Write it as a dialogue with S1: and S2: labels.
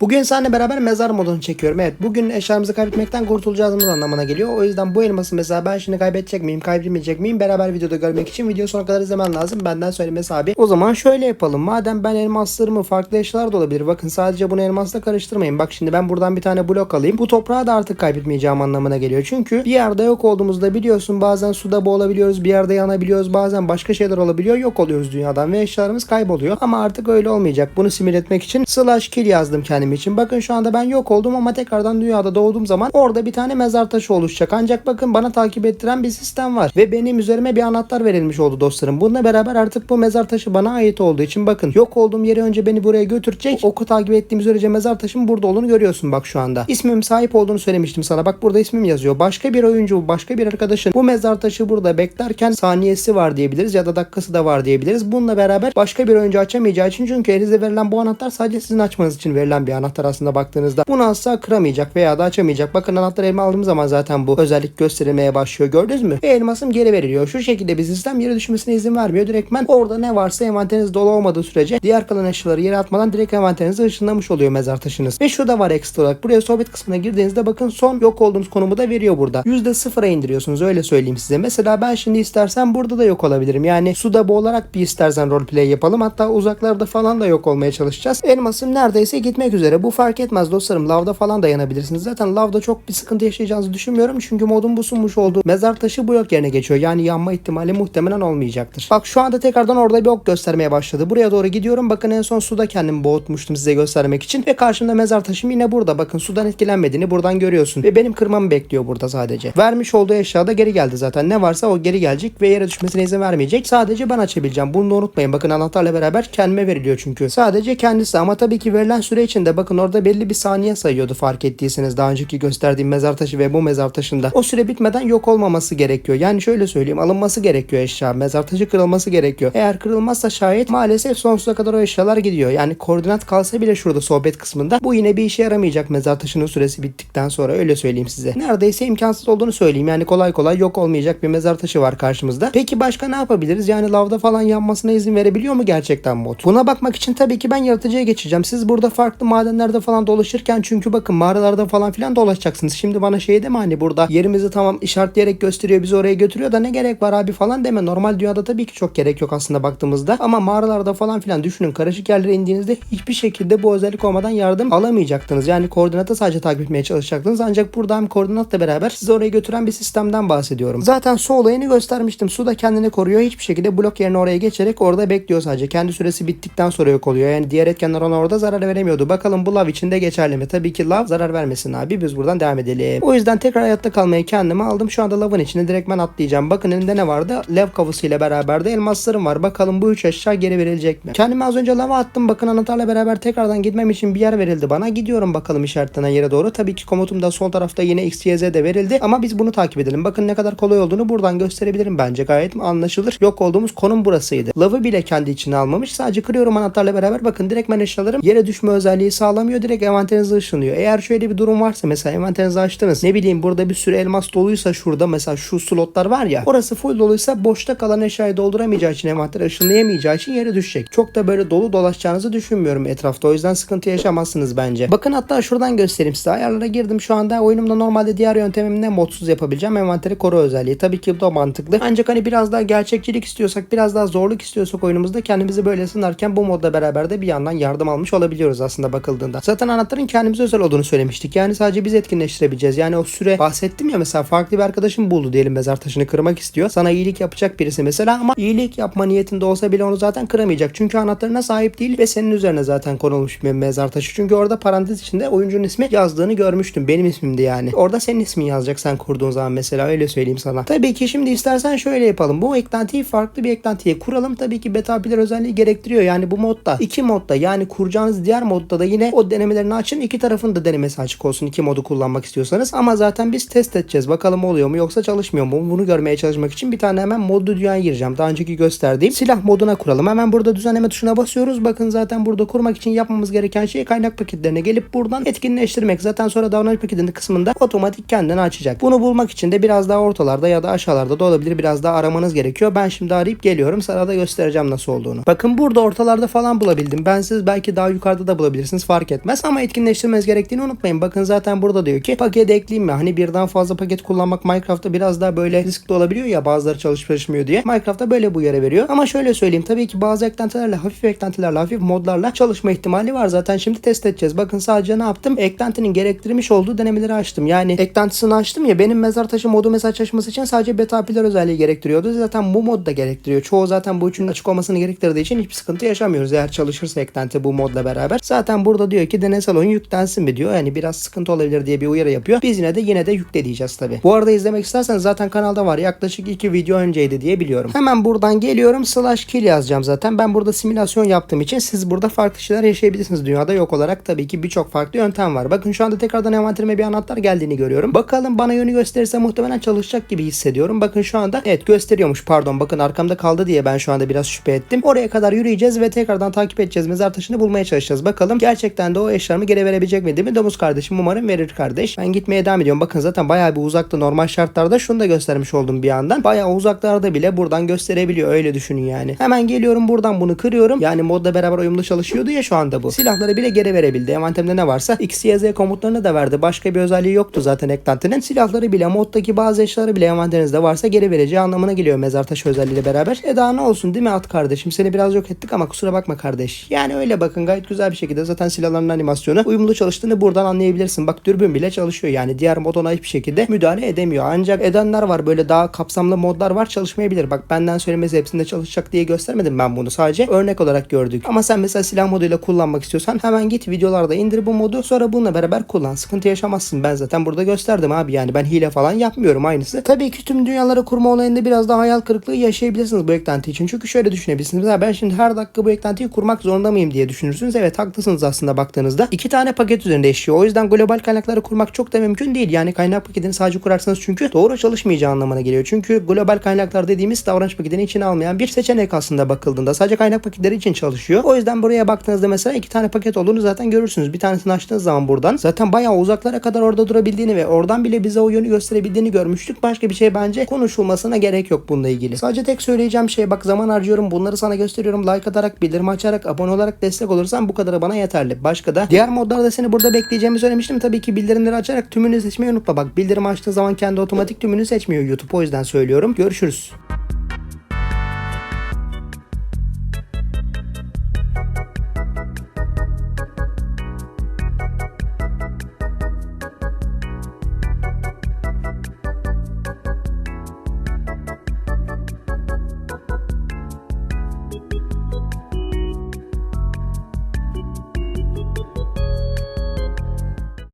S1: Bugün seninle beraber mezar modunu çekiyorum. Evet bugün eşyalarımızı kaybetmekten kurtulacağımız anlamına geliyor. O yüzden bu elması mesela ben şimdi kaybedecek miyim kaybetmeyecek miyim beraber videoda görmek için video sonuna kadar izlemen lazım. Benden söylemesi abi. O zaman şöyle yapalım. Madem ben elmaslarımı farklı eşyalar da olabilir. Bakın sadece bunu elmasla karıştırmayın. Bak şimdi ben buradan bir tane blok alayım. Bu toprağı da artık kaybetmeyeceğim anlamına geliyor. Çünkü bir yerde yok olduğumuzda biliyorsun bazen suda boğulabiliyoruz. Bir yerde yanabiliyoruz. Bazen başka şeyler olabiliyor. Yok oluyoruz dünyadan ve eşyalarımız kayboluyor. Ama artık öyle olmayacak. Bunu simüle etmek için slash kill yazdım kendim için. Bakın şu anda ben yok oldum ama tekrardan dünyada doğduğum zaman orada bir tane mezar taşı oluşacak. Ancak bakın bana takip ettiren bir sistem var. Ve benim üzerime bir anahtar verilmiş oldu dostlarım. Bununla beraber artık bu mezar taşı bana ait olduğu için bakın yok olduğum yere önce beni buraya götürecek. Oku takip ettiğim sürece mezar taşımın burada olduğunu görüyorsun bak şu anda. İsmim sahip olduğunu söylemiştim sana. Bak burada ismim yazıyor. Başka bir oyuncu, başka bir arkadaşın bu mezar taşı burada beklerken saniyesi var diyebiliriz ya da dakikası da var diyebiliriz. Bununla beraber başka bir oyuncu açamayacağı için çünkü elinize verilen bu anahtar sadece sizin açmanız için verilen bir anahtar aslında baktığınızda. Bunu asla kıramayacak veya da açamayacak. Bakın anahtar elma aldığım zaman zaten bu özellik gösterilmeye başlıyor. Gördünüz mü? Ve elmasım geri veriliyor. Şu şekilde bir sistem yere düşmesine izin vermiyor. Direktmen orada ne varsa envanteriniz dolu olmadığı sürece diğer kalan eşyaları yere atmadan direkt envanterinize ışınlamış oluyor mezar taşınız. Ve şu da var ekstra olarak. Buraya sohbet kısmına girdiğinizde bakın son yok olduğumuz konumu da veriyor burada. %0'a indiriyorsunuz öyle söyleyeyim size. Mesela ben şimdi istersen burada da yok olabilirim. Yani suda boğularak bir istersen roleplay yapalım. Hatta uzaklarda falan da yok olmaya çalışacağız. Elmasım neredeyse gitmek üzere. Bu fark etmez dostlarım. Lavda falan da yanabilirsiniz. Zaten lavda çok bir sıkıntı yaşayacağınızı düşünmüyorum. Çünkü modun bu sunmuş olduğu mezar taşı blok yerine geçiyor. Yani yanma ihtimali muhtemelen olmayacaktır. Bak şu anda tekrardan orada bir ok göstermeye başladı. Buraya doğru gidiyorum. Bakın en son suda kendimi boğutmuştum size göstermek için. Ve karşımda mezar taşım yine burada. Bakın sudan etkilenmediğini buradan görüyorsun. Ve benim kırmamı bekliyor burada sadece. Vermiş olduğu eşya da geri geldi zaten. Ne varsa o geri gelecek ve yere düşmesine izin vermeyecek. Sadece ben açabileceğim. Bunu da unutmayın. Bakın anahtarla beraber kendime veriliyor çünkü. Sadece kendisi ama tabii ki verilen süre içinde bakın orada belli bir saniye sayıyordu fark ettiyseniz daha önceki gösterdiğim mezar taşı ve bu mezar taşında. O süre bitmeden yok olmaması gerekiyor. Yani şöyle söyleyeyim alınması gerekiyor eşya. Mezar taşı kırılması gerekiyor. Eğer kırılmazsa şayet maalesef sonsuza kadar o eşyalar gidiyor. Yani koordinat kalsa bile şurada sohbet kısmında bu yine bir işe yaramayacak mezar taşının süresi bittikten sonra öyle söyleyeyim size. Neredeyse imkansız olduğunu söyleyeyim. Yani kolay kolay yok olmayacak bir mezar taşı var karşımızda. Peki başka ne yapabiliriz? Yani lavda falan yanmasına izin verebiliyor mu gerçekten mod? Buna bakmak için tabii ki ben yaratıcıya geçeceğim. Siz burada farklı madenlerde falan dolaşırken çünkü bakın mağaralarda falan filan dolaşacaksınız. Şimdi bana şey deme hani burada yerimizi tamam işaretleyerek gösteriyor bizi oraya götürüyor da ne gerek var abi falan deme. Normal dünyada tabii ki çok gerek yok aslında baktığımızda. Ama mağaralarda falan filan düşünün karışık yerlere indiğinizde hiçbir şekilde bu özellik olmadan yardım alamayacaktınız. Yani koordinatı sadece takip etmeye çalışacaktınız. Ancak burada hem koordinatla beraber sizi oraya götüren bir sistemden bahsediyorum. Zaten su olayını göstermiştim. Su da kendini koruyor. Hiçbir şekilde blok yerine oraya geçerek orada bekliyor sadece. Kendi süresi bittikten sonra yok oluyor. Yani diğer etkenler ona orada zarar veremiyordu. Bakalım bu lav içinde geçerli mi? Tabii ki lav zarar vermesin abi. Biz buradan devam edelim. O yüzden tekrar hayatta kalmayı kendime aldım. Şu anda lavın içine direkt atlayacağım. Bakın elimde ne vardı? Lev kavusuyla beraber de elmaslarım var. Bakalım bu üç aşağı geri verilecek mi? Kendimi az önce lava attım. Bakın anahtarla beraber tekrardan gitmem için bir yer verildi bana. Gidiyorum bakalım işaretlenen yere doğru. Tabii ki komutum da sol tarafta yine X, Y, Z de verildi. Ama biz bunu takip edelim. Bakın ne kadar kolay olduğunu buradan gösterebilirim bence. Gayet anlaşılır. Yok olduğumuz konum burasıydı. Lavı bile kendi içine almamış. Sadece kırıyorum anahtarla beraber. Bakın direkt eşyalarım yere düşme özelliği sağlamıyor. Direkt envanterinize ışınlıyor. Eğer şöyle bir durum varsa mesela envanterinizi açtınız. Ne bileyim burada bir sürü elmas doluysa şurada mesela şu slotlar var ya. Orası full doluysa boşta kalan eşyayı dolduramayacağı için envanter ışınlayamayacağı için yere düşecek. Çok da böyle dolu dolaşacağınızı düşünmüyorum etrafta. O yüzden sıkıntı yaşamazsınız bence. Bakın hatta şuradan göstereyim size. Ayarlara girdim şu anda. Oyunumda normalde diğer yöntemimle modsuz yapabileceğim. Envanteri koru özelliği. Tabii ki bu da mantıklı. Ancak hani biraz daha gerçekçilik istiyorsak, biraz daha zorluk istiyorsak oyunumuzda kendimizi böyle sınarken bu modla beraber de bir yandan yardım almış olabiliyoruz aslında bakıldığında. Zaten anahtarın kendimize özel olduğunu söylemiştik. Yani sadece biz etkinleştirebileceğiz. Yani o süre bahsettim ya mesela farklı bir arkadaşım buldu diyelim mezar taşını kırmak istiyor. Sana iyilik yapacak birisi mesela ama iyilik yapma niyetinde olsa bile onu zaten kıramayacak. Çünkü anahtarına sahip değil ve senin üzerine zaten konulmuş bir mezar taşı. Çünkü orada parantez içinde oyuncunun ismi yazdığını görmüştüm. Benim ismimdi yani. Orada senin ismin yazacak sen kurduğun zaman mesela öyle söyleyeyim sana. Tabii ki şimdi istersen şöyle yapalım. Bu eklentiyi farklı bir eklentiye kuralım. Tabii ki beta apiler özelliği gerektiriyor. Yani bu modda iki modda yani kuracağınız diğer modda da yine o denemelerini açın. iki tarafın da denemesi açık olsun. iki modu kullanmak istiyorsanız. Ama zaten biz test edeceğiz. Bakalım oluyor mu yoksa çalışmıyor mu? Bunu görmeye çalışmak için bir tane hemen modlu dünyaya gireceğim. Daha önceki gösterdiğim silah moduna kuralım. Hemen burada düzenleme tuşuna basıyoruz. Bakın zaten burada kurmak için yapmamız gereken şey kaynak paketlerine gelip buradan etkinleştirmek. Zaten sonra davranış paketinin kısmında otomatik kendini açacak. Bunu bulmak için de biraz daha ortalarda ya da aşağılarda da olabilir. Biraz daha aramanız gerekiyor. Ben şimdi arayıp geliyorum. Sana da göstereceğim nasıl olduğunu. Bakın burada ortalarda falan bulabildim. Ben siz belki daha yukarıda da bulabilirsiniz. Fark etmez. Ama etkinleştirmeniz gerektiğini unutmayın. Bakın zaten burada diyor ki paket ekleyeyim mi? Hani birden fazla paket kullanmak Minecraft'ta biraz daha böyle riskli olabiliyor ya bazıları çalışıp çalışmıyor diye. Minecraft'ta böyle bu yere veriyor. Ama şöyle söyleyeyim tabii ki bazı eklentilerle hafif eklentilerle hafif modlarla çalışma ihtimali var. Zaten şimdi test edeceğiz. Bakın sadece ne yaptım? Eklentinin gerektirmiş olduğu denemeleri açtım. Yani eklentisini açtım ya benim mezar taşı modu mesela çalışması için sadece beta pillar özelliği gerektiriyordu. Zaten bu mod da gerektiriyor. Çoğu zaten bu üçünün açık olmasını gerektirdiği için hiçbir sıkıntı yaşamıyoruz eğer çalışırsa eklenti bu modla beraber. Zaten burada diyor ki deneysel oyun yüklensin mi diyor. Yani biraz sıkıntı olabilir diye bir uyarı yapıyor. Biz yine de yine de yükle diyeceğiz tabi. Bu arada izlemek isterseniz zaten kanalda var. Yaklaşık iki video önceydi diye biliyorum. Hemen buradan geliyorum. Slash kill yazacağım zaten. Ben burada simülasyon yaptığım için siz burada farklı şeyler yaşayabilirsiniz. Dünyada yok olarak tabii ki birçok farklı yöntem var. Bakın şu anda tekrardan envanterime bir anahtar geldiğini görüyorum. Bakalım bana yönü gösterirse muhtemelen çalışacak gibi hissediyorum. Bakın şu anda evet gösteriyormuş pardon. Bakın arkamda kaldı diye ben şu anda biraz şüphe ettim. Oraya kadar yürüyeceğiz ve tekrardan takip edeceğiz. Mezar taşını bulmaya çalışacağız. Bakalım gerçekten de o eşyalarımı geri verebilecek mi değil mi? Domuz kardeşim umarım verir kardeş. Ben gitmeye devam ediyorum. Bakın zaten bayağı bir uzakta normal şartlarda şunu da göstermiş oldum bir yandan. Bayağı uzaklarda bile buradan gösterebiliyor. Öyle düşünün yani. Hemen geliyorum buradan bunu kırıyorum. Yani modla beraber uyumlu çalışıyordu ya şu anda bu. Silahları bile geri verebildi. Envanterimde ne varsa X, Y, Z komutlarını da verdi. Başka bir özelliği yoktu zaten eklentinin. Silahları bile moddaki bazı eşyaları bile envanterinizde varsa geri vereceği anlamına geliyor mezar taşı özelliğiyle beraber. E daha ne olsun değil mi at kardeşim? Seni biraz yok ettik ama kusura bakma kardeş. Yani öyle bakın gayet güzel bir şekilde zaten silahların animasyonu uyumlu çalıştığını buradan anlayabilirsin. Bak dürbün bile çalışıyor yani. Diğer mod ona hiçbir şekilde müdahale edemiyor. Ancak edenler var böyle daha kapsamlı modlar var çalışmayabilir. Bak benden söylemesi hepsinde çalışacak diye göstermedim ben bunu. Sadece örnek olarak gördük. Ama sen mesela silah moduyla kullanmak istiyorsan hemen git videolarda indir bu modu sonra bununla beraber kullan. Sıkıntı yaşamazsın. Ben zaten burada gösterdim abi yani. Ben hile falan yapmıyorum aynısı. Tabii ki tüm dünyaları kurma olayında biraz daha hayal kırıklığı yaşayabilirsiniz bu eklenti için. Çünkü şöyle düşünebilirsiniz. Mesela ben şimdi her dakika bu eklentiyi kurmak zorunda mıyım diye düşünürsünüz. Evet haklısınız aslında baktığınızda. iki tane paket üzerinde yaşıyor. O yüzden global kaynakları kurmak çok da mümkün değil. Yani kaynak paketini sadece kurarsanız çünkü doğru çalışmayacağı anlamına geliyor. Çünkü global kaynaklar dediğimiz davranış paketini içine almayan bir seçenek aslında bakıldığında. Sadece kaynak paketleri için çalışıyor. O yüzden buraya baktığınızda mesela iki tane paket olduğunu zaten görürsünüz. Bir tanesini açtığınız zaman buradan zaten bayağı uzaklara kadar orada durabildiğini ve oradan bile bize o yönü gösterebildiğini görmüştük. Başka bir şey bence konuşulmasına gerek yok bununla ilgili. Sadece tek söyleyeceğim şey bak zaman harcıyorum. Bunları sana gösteriyorum. Like atarak, bildirim açarak, abone olarak destek olursan bu kadarı bana yeterli. Başka da diğer modlarda seni burada bekleyeceğimi söylemiştim. Tabii ki bildirimleri açarak tümünü seçmeyi unutma. Bak bildirim açtığın zaman kendi otomatik tümünü seçmiyor YouTube. O yüzden söylüyorum. Görüşürüz.